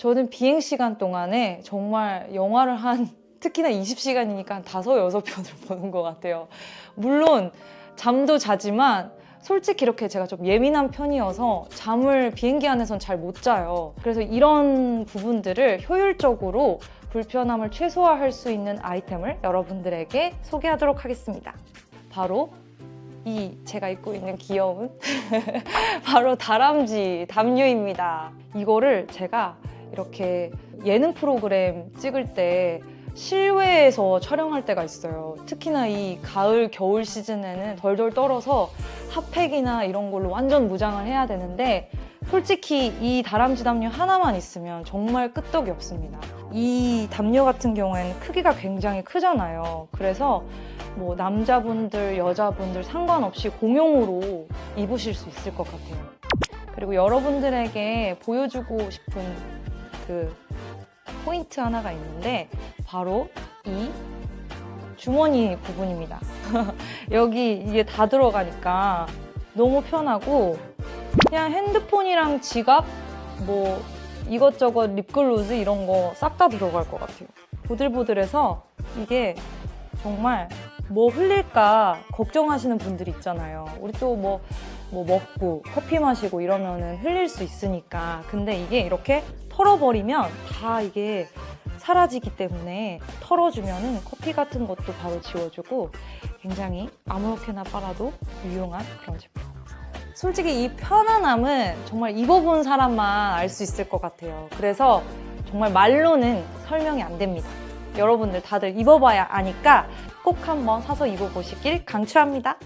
저는 비행 시간 동안에 정말 영화를 한 특히나 20시간이니까 한 다섯 여섯 편을 보는 것 같아요. 물론 잠도 자지만 솔직히 이렇게 제가 좀 예민한 편이어서 잠을 비행기 안에선 잘 못 자요. 그래서 이런 부분들을 효율적으로 불편함을 최소화할 수 있는 아이템을 여러분들에게 소개하도록 하겠습니다. 바로 이 제가 입고 있는 귀여운 바로 다람쥐 담요입니다. 이거를 제가 이렇게 예능 프로그램 찍을 때 실외에서 촬영할 때가 있어요. 특히나 이 가을, 겨울 시즌에는 덜덜 떨어서 핫팩이나 이런 걸로 완전 무장을 해야 되는데 솔직히 이 다람쥐 담요 하나만 있으면 정말 끄떡이 없습니다. 이 담요 같은 경우에는 크기가 굉장히 크잖아요. 그래서 뭐 남자분들, 여자분들 상관없이 공용으로 입으실 수 있을 것 같아요. 그리고 여러분들에게 보여주고 싶은 그 포인트 하나가 있는데 바로 이 주머니 부분입니다. 여기 이게 다 들어가니까 너무 편하고 그냥 핸드폰이랑 지갑 뭐 이것저것 립글로즈 이런 거 싹 다 들어갈 것 같아요. 보들보들해서 이게 정말 뭐 흘릴까 걱정하시는 분들이 있잖아요. 우리 또 뭐 뭐 먹고 커피 마시고 이러면은 흘릴 수 있으니까. 근데 이게 이렇게 털어버리면 다 이게 사라지기 때문에 털어주면은 커피 같은 것도 바로 지워주고 굉장히 아무렇게나 빨아도 유용한 그런 제품. 솔직히 이 편안함은 정말 입어본 사람만 알 수 있을 것 같아요. 그래서 정말 말로는 설명이 안 됩니다. 여러분들 다들 입어봐야 아니까 꼭 한번 사서 입어보시길 강추합니다.